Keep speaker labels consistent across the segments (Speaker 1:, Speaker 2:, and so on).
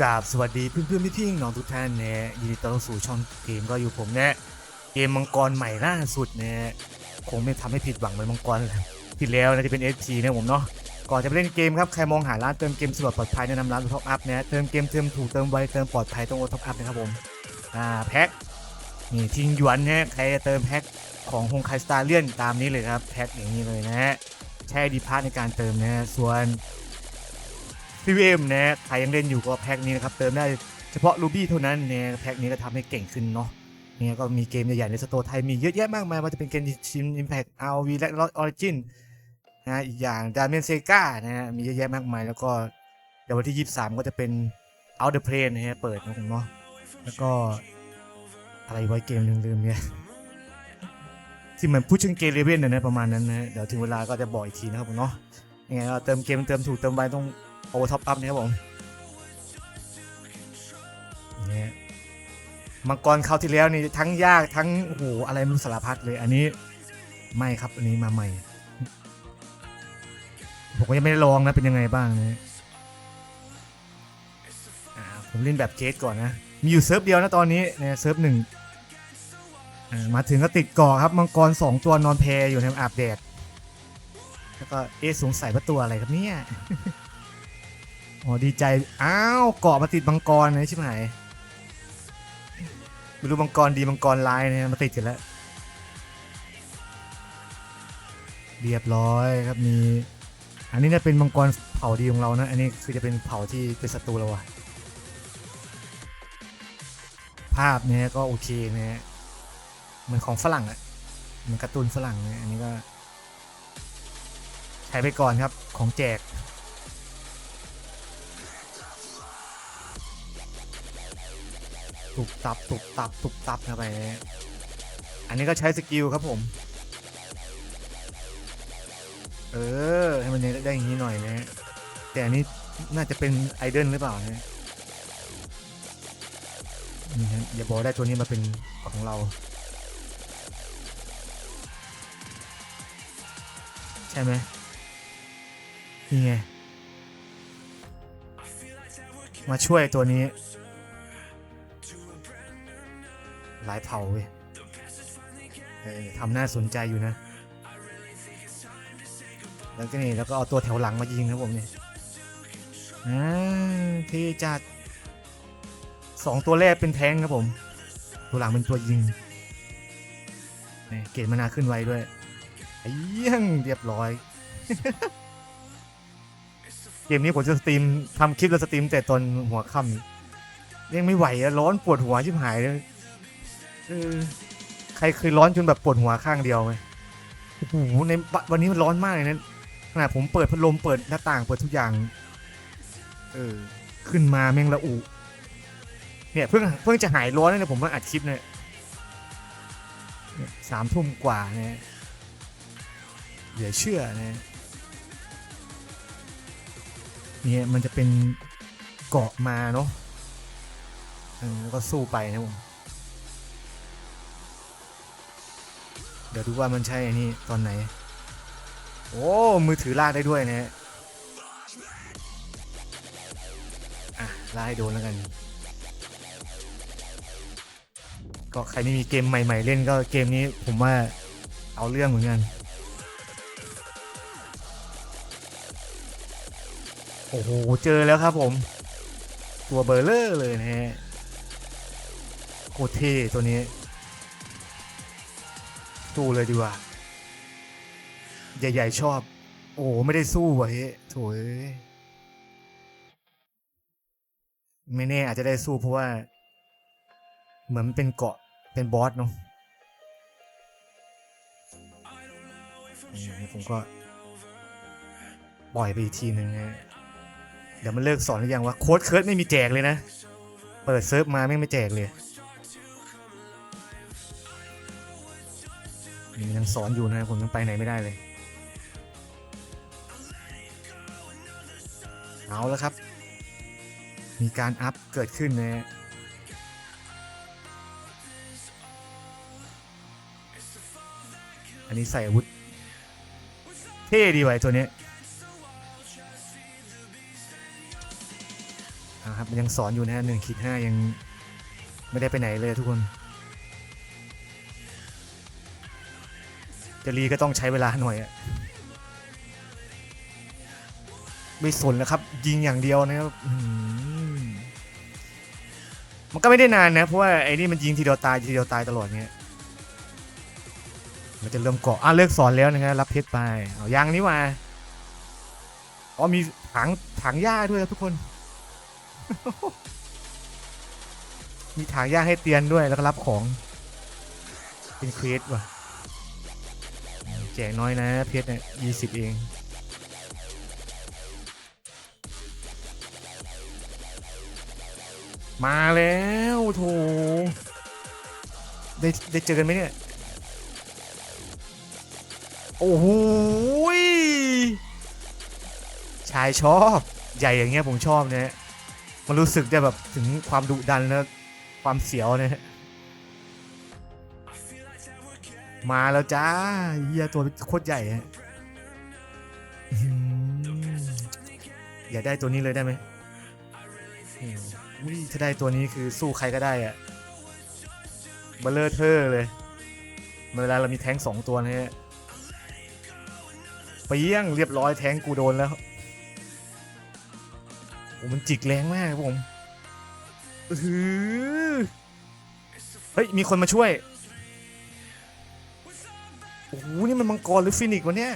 Speaker 1: กราบสวัสดีเพื่อนเพื่อนพี่พี่น้องทุกท่านนะยินดีต้อนรับสู่ช่องเกมก็อยู่ผมนะเกมมังกรใหม่ล่าสุดนะคงไม่ทำให้ผิดหวังเหมือนมังกรที่แล้วนะจะเป็น SG นะผมเนาะก่อนจะไปเล่นเกมครับใครมองหาร้านเติมเกมสะดวกปลอดภัยแนะนำร้านท็อปอัพนะเติมเกมเติมถูกเติมไวเติมปลอดภัยต้องโอท็อปอัพนะครับผมอ่าแพ็คนี่ทิ้งหยวนนะใครจะเติมแพ็คของฮงไคสตาร์เลียนตามนี้เลยครับแพ็คอย่างนี้เลยนะฮะใช้ดีพาร์ในการเติมนะส่วน PVM นะใครยังเล่นอยู่ก็แพ็คนี้นะครับเติมได้เฉพาะ Ruby เท่านั้นนะแพ็คนี้ก็ทำให้เก่งขึ้นเนาะเนี่ยก็มีเกมใหญ่ๆในสโตร์ไทยมีเยอะแยะมากมายว่าจะเป็นเกมชิน Impact RV และ Lost Origin นะอีกอย่าง d a m i a n Sega นะฮะมีเยอะแยะมากมาย แล้วก็เดี๋ยววันที่ 23 ก็จะเป็น Out the Plane นะฮะเปิดนะผมเนาะแล้วก็อะไรไว้เกมลืมๆเนี่ยที่เหมือนพูดถึงเกมเลเว่นนะประมาณนั้นนะเดี๋ยวถึงเวลาก็จะบอกอีกทีนะครับผมเนาะยังไงก็เติมเกมเติมถูกเติมไวต้อง โอท็อปอัพนะครับผมเนี่ยมังกรคราวที่แล้วนี่ทั้งยากทั้งโอ้โหอะไรมันสารพัดเลย อันนี้ไม่ครับอันนี้มาใหม่ ผมก็ยังไม่ได้ลองนะเป็นยังไงบ้างนะอ่ผมเล่นแบบเจสก่อนนะ มีอยู่เซิร์ฟเดียวนะตอนนี้เนี่ยเซิร์ฟหนึ่งมาถึงก็ติดเก่อครับมังกรสองตัวนอนแพอยู่ในอาบแดดแล้วก็เอ๊สงสัยว่าตัวอะไรครับเนี่ย อ๋อดีใจ อ้าวเกาะมาติดมังกรเลยใช่ไหมไม่รู้มังกรดีมังกรลายเนี่ยมาติดกันแล้ว เรียบร้อยครับมีอันนี้เนี่ยเป็นมังกรเผ่าดีของเรานะ อันนี้คือจะเป็นเผ่าที่เป็นศัตรูเราอะภาพเนี่ยก็โอเคนะฮะเหมือนของฝรั่งอะเหมือนการ์ตูนฝรั่งเนะอันนี้ก็ ใช้ไปก่อนครับของแจก ตุบตับตุบตับตุบตับเข้าไป อันนี้ก็ใช้สกิลครับผม เออ ให้มันได้อย่างนี้หน่อยนะฮะแต่อันนี้น่าจะเป็นไอเดนหรือเปล่านะนี่ฮะอย่าบอกได้ตัวนี้มาเป็นของเรา ใช่ไหมนี่ไง มาช่วยตัวนี้ หลายเผ่าเว้ยทำน่าสนใจอยู่นะ แล้วก็นี่แล้วก็เอาตัวแถวหลังมายิงครับผมเนี่ยอ่าที่จัดสองตัวแรกเป็นแทงครับผม ตัวหลังเป็นตัวยิงเกรดมานาขึ้นไวด้วยไอ้เยี่ยงเรียบร้อย เกมนี้ผมจะสตรีมทำคลิปแล้วสตรีมแต่ตอนหัวค่ำยังไม่ไหวร้อนปวดหัวชิบหายเลย ใครเคยร้อนจนแบบปวดหัวข้างเดียวไหมโอ้โหในวันนี้มันร้อนมากเลยนะขนาดผมเปิดพัดลมเปิดหน้าต่างเปิดทุกอย่าง เออ ขึ้นมาแม่งละอุเนี่ยเพิ่งเพิ่งจะหายร้อนเนี่ยผมมาอัดคลิปเนี่ยสามทุ่มกว่าเนี่ยเหลือเชื่อเนี่ยเนี่ยมันจะเป็นเกาะมาเนาะแล้วก็สู้ไปนะผม เดี๋ยวดูว่ามันใช่อันนี้ตอนไหน โอ้ มือถือลากได้ด้วยนะฮะอะลากให้โดนแล้วกัน ก็ใครไม่มีเกมใหม่ ๆ เล่นก็เกมนี้ผมว่าเอาเรื่องเหมือนกัน โอ้โห เจอแล้วครับผม ตัวเบอร์เลอร์เลยนะฮะโคตรเท่ตัวนี้ สู้เลยดีกว่า ใหญ่ๆชอบ โอ้ไม่ได้สู้ไว้ยโถยไม่แน่อาจจะได้สู้เพราะว่า เหมือนเป็นเกาะเป็นบอสเนาะผมก็ปล่อยไปอีกทีหนึ่งนะเดี๋ยวมันเลิกสอนหรือยังว่าโค้ดเคิร์ดไม่มีแจกเลยนะ เปิดเซิร์ฟมาไม่ไม่แจกเลย ยังสอนอยู่นะผมยังไปไหนไม่ได้เลย เอาแล้วครับ มีการอัพเกิดขึ้นนะอันนี้ใส่อาวุธ เท่ดีไว้ตัวนี้ยอ่าครับมันยังสอนอยู่นะฮะหนึ่งขีดห้ายังไม่ได้ไปไหนเลยทุกคน จะรีก็ต้องใช้เวลาหน่อยอะไม่สนแล้วครับ ยิงอย่างเดียวนะครับมันก็ไม่ได้นานนะ เพราะว่าไอ้นี่มันยิงทีเดียวตายทีเดียวตายตลอดเงี้ยมันจะเริ่มเกาะอะเลิกสอนแล้วนะครับรับเพชรไปเอายังนี่มาอ๋อมีถังถังหญ้าด้วยครับทุกคน มีถังหญ้าให้เตียนด้วยแล้วก็รับของ เป็นเควสว่ะ จกน้อยนะเพชรเนี่ยยี่สิบเอง มาแล้วโถได้ได้เจอกันไหมเนี่ย โอ้โหชายชอบใหญ่อย่างเงี้ยผมชอบเนะฮะมันรู้สึกได้แบบถึงความดุดันและความเสียวนะ มาแล้วจ้าเฮียตัวโคตรใหญ่ฮะอื้อหืออยาได้ตัวนี้เลยได้ไหมอุ้ยถ้าได้ตัวนี้คือสู้ใครก็ได้อะเบลเลอร์เทอร์เลย เวลาเรามีแท้งสองตัวนะฮะเปี้ยงเรียบร้อยแทงกูโดนแล้วโอ้มันจิกแรงมากครับผมเฮ้ย มีคนมาช่วย โอ้โหนี่มันมังกรหรือฟินิกซ์วะเนี่ย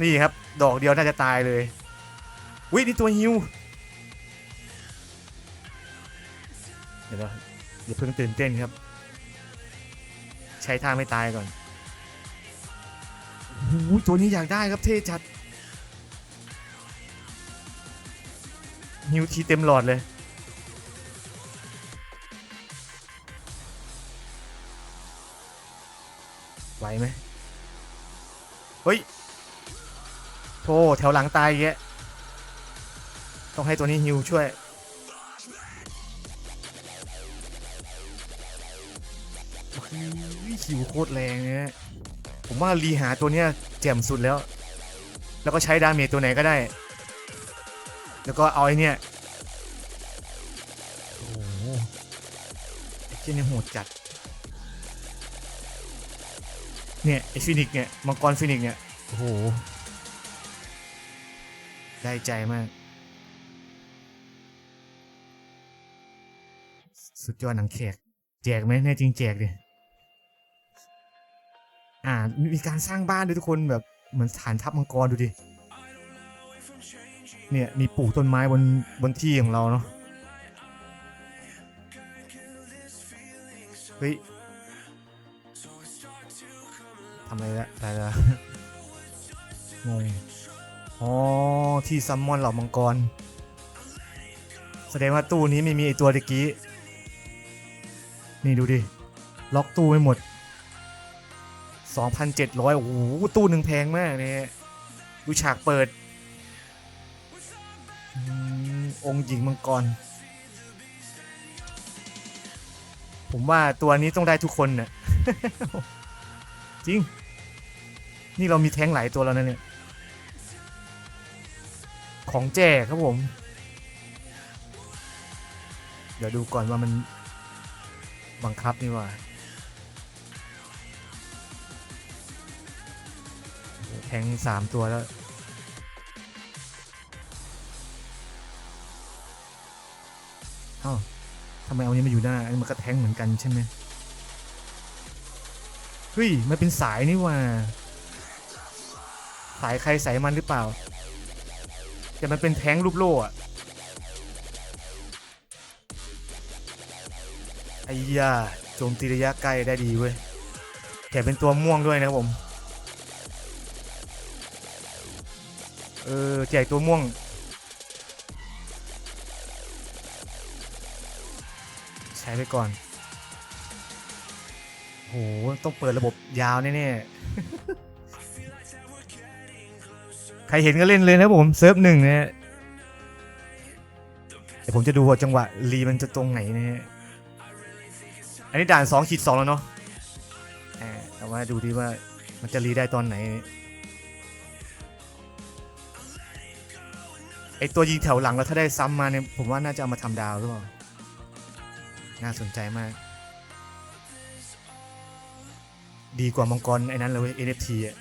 Speaker 1: นี่ครับ ดอกเดียวน่าจะตายเลยวินี่ตัวฮิวเดี๋ยวนะอย่าเพิ่งตื่นเต้นครับ ใช้ท่าไม่ตายก่อนโอ้โหตัวนี้อยากได้ครับเท่จัดฮิวทีเต็มหลอดเลย ไหวไหมเฮ้ยโธ่แถวหลังตายแยะต้องให้ตัวนี้ฮิวช่วยโอ้โหหิวโคตรแรงเนี่ยผมว่ารีหาตัวเนี้ยแจ่มสุดแล้ว แล้วก็ใช้ดาเมจตัวไหนก็ได้ แล้วก็เอาไอ้เนี่ยโอ้โหไอ้เจนี่โหดจัด เนี่ยไอ้ฟินิกซ์เนี่ยมังกรฟินิกซ์เนี่ยโอ้โห ได้ใจมาก สุดยอดหนังแขก แจกไหมแน่จริงแจกดิอ่ามีการสร้างบ้านด้วยทุกคนแบบเหมือนฐานทัพมังกรดูดิเนี่ยมีปลูกต้นไม้บนบนที่ของเราเนาะเฮ้ย ทำอะไรละอะไรละงงอ๋อที่ซัมมอนเหล่ามังกร แสดงว่าตู้นี้ไม่มีไอตัวตะกี้ นี่ดูดิ ล็อกตู้ไม่หมด 2,700 โอ้โห ตู้หนึ่งแพงมากเนี่ยดูฉากเปิดองค์หญิงมังกร ผมว่าตัวนี้ต้องได้ทุกคนน่ะจริง นี่เรามีแท้งหลายตัวแล้วนะเนี่ย ของแจกครับผม เดี๋ยวดูก่อนว่ามันบังคับนี่ว่าแทงสามตัวแล้วเอ้าทำไมเอานี้มาอยู่หน้าอันนี้มันก็แทงเหมือนกันใช่ไหมเฮ้ย มันเป็นสายนี่ว่า สายใครสายมันหรือเปล่า แต่มันเป็นแท้งรูปโล่อะไอ้ยาโจมตีระยะใกล้ได้ดีเว้ยแถมเป็นตัวม่วงด้วยนะครับผม เออแจกตัวม่วง ใช้ไปก่อน โห ต้องเปิดระบบยาวแน่ๆ ใครเห็นก็เล่นเลยนะผมเซิร์ฟหนึ่งเนี่ยเดี๋ยวผมจะดูว่าจังหวะรีมันจะตรงไหนนะฮะอันนี้ด่าน2ขีด2แล้วเนาะแต่ว่าดูดีว่ามันจะรีได้ตอนไหนไอตัวยิงแถวหลังแล้วถ้าได้ซ้ำมาเนี่ยผมว่าน่าจะเอามาทำดาวหรือเปล่าน่าสนใจมาก ดีกว่ามังกรไอ้นั้นเลยเว้ย NFT อะ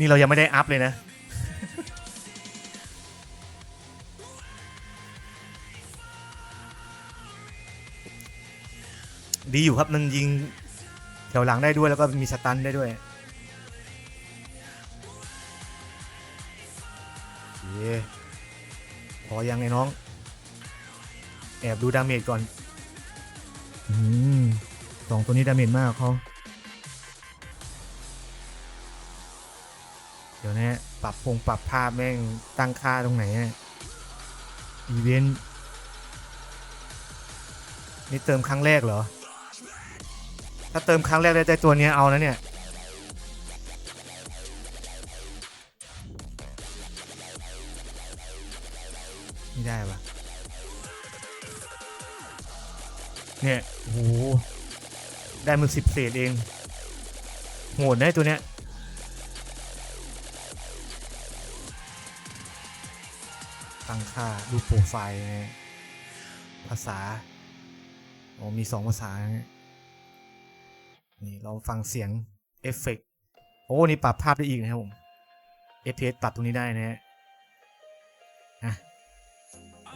Speaker 1: นี่เรายังไม่ได้อัพเลยนะ ดีอยู่ครับมันยิงแถวหลังได้ด้วยแล้วก็มีสตันได้ด้วยเย้พอยังไงน้อง แอบดูดาเมจก่อน อืมสองตัวนี้ดาเมจมากเขา ปรับพงปรับภาพแม่งตั้งค่าตรงไหนอะอีเวนต์นี่เติมครั้งแรกเหรอ ถ้าเติมครั้งแรกได้ตัวเนี้ยเอานะเนี่ย ไม่ได้ปะเนี่ยโอ้โหได้มือสิบเศษเอง โหดนะไอ้ตัวเนี้ย ค่ารูปโปรไฟล์ ภาษาโอ้มีสองภาษานะฮะนี่เราฟังเสียงเอฟเฟกต์โอ้ นี่ปรับภาพได้อีกนะครับผม FPS ปรับตรงนี้ได้นะฮะ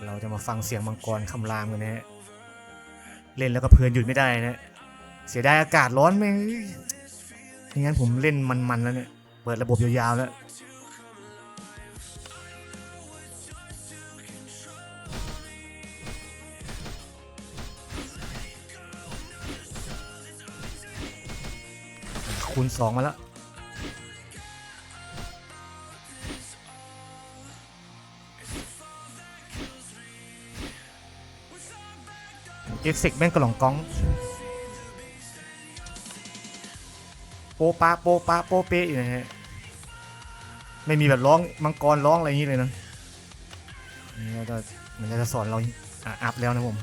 Speaker 1: เราจะมาฟังเสียงมังกรคำรามกันนะฮะ เล่นแล้วก็เพลินหยุดไม่ได้นะ เสียดายอากาศร้อนไหมงั้นผมเล่นมันๆแล้วเนี่ย เปิดระบบยาวๆแล้ว คูณสองมาแล้ว เอฟเฟกแม่งกระหล่องกล้อง โปปะโปปะโปเป๊ะอยู่นะฮะไม่มีแบบร้องมังกรร้องอะไรอย่างนี้เลยนะนี่ก็มันจะสอนเราอะอัพแล้วนะผม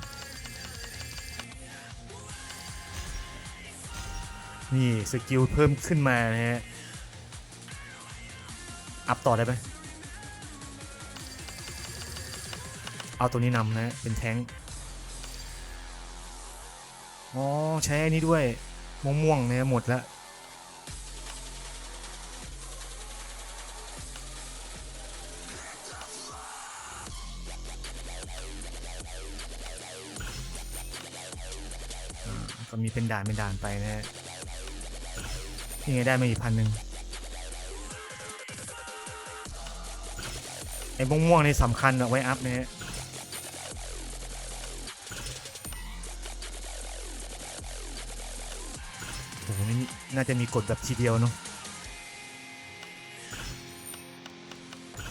Speaker 1: นี่สกิลเพิ่มขึ้นมานะฮะ อัพต่อได้ไหมเอาตัวนี้นำนะ เป็นแท้งค์อ๋อ ใช้อันนี้ด้วย ม่วงๆเนี่ยหมดแล้วก็มีเป็นด่านเป็นด่านไปนะฮะ นี่ไงได้มาอีกพันหนึ่งไอ้ม่วงๆนี่สำคัญอะไว้อัพนะฮะโอ้โหนี่น่าจะมีกดแบบทีเดียวเนาะ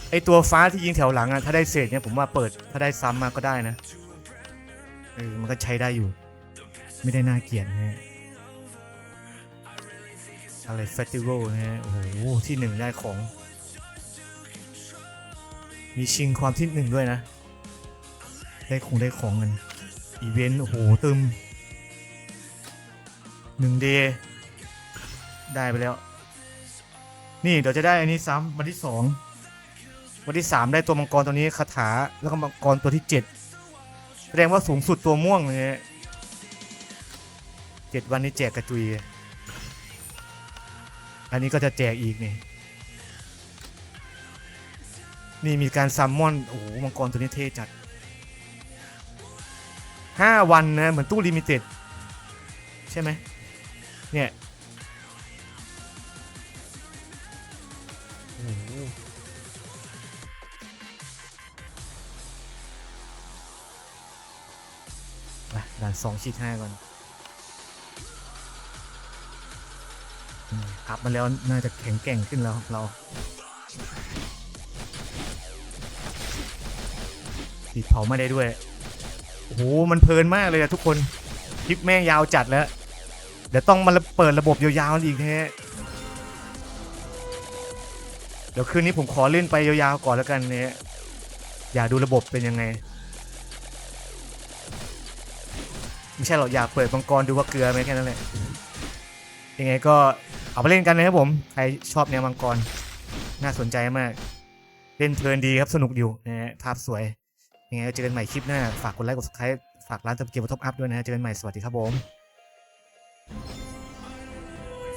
Speaker 1: ไอตัวฟ้าที่ยิงแถวหลังอะถ้าได้เศษเนี่ยผมว่าเปิดถ้าได้ซ้ำมาก็ได้นะเออมันก็ใช้ได้อยู่ ไม่ได้น่าเกลียดนะ อะไรเฟสติวัลนะฮะโอ้โหที่หนึ่งได้ของ มีชิงความที่หนึ่งด้วยนะ ได้คงได้ของเงินอีเวนต์โอ้โหตึมหนึ่งเดย์ได้ไปแล้ว นี่เดี๋ยวจะได้อันนี้ซ้ำวันที่สองวันที่สามได้ตัวมังกรตัวนี้คาถาแล้วก็มังกรตัวที่เจ็ดแสดงว่าสูงสุดตัวม่วงเลยเจ็ดวันนี้แจกกระจุย อันนี้ก็จะแจกอีกนี่ นี่มีการซัมมอน โอ้โห มังกรตัวนี้เท่จัดห้าวันนะ เหมือนตู้ลิมิเต็ด ใช่ไหม เนี่ยไปด่านสองชีดห้าก่อน อัพมาแล้วน่าจะแข็งแกร่งขึ้นแล้วเราติดเผาไม่ได้ด้วย โอ้โห มันเพลินมากเลยอะทุกคน คลิปแม่งยาวจัดแล้ว เดี๋ยวต้องมาเปิดระบบยาวๆอีกแท้เดี๋ยวคืนนี้ผมขอเล่นไปยาวๆก่อนแล้วกันเนี่ยอยากดูระบบเป็นยังไง ไม่ใช่หรอกอยากเปิดมังกรดูว่าเกลือไหมแค่นั้นแหละยังไงก็ เอาไปเล่นกันเลยครับผม ใครชอบแนวมังกร น่าสนใจมาก เล่นเพลินดีครับ สนุกอยู่นะฮะ ภาพสวย ยังไงก็เจอกันใหม่คลิปหน้า ฝากกดไลค์ กดซับสไครต์ฝากร้านเติมเกมท็อปอัพด้วยนะฮะ เจอกันใหม่ สวัสดีครับผม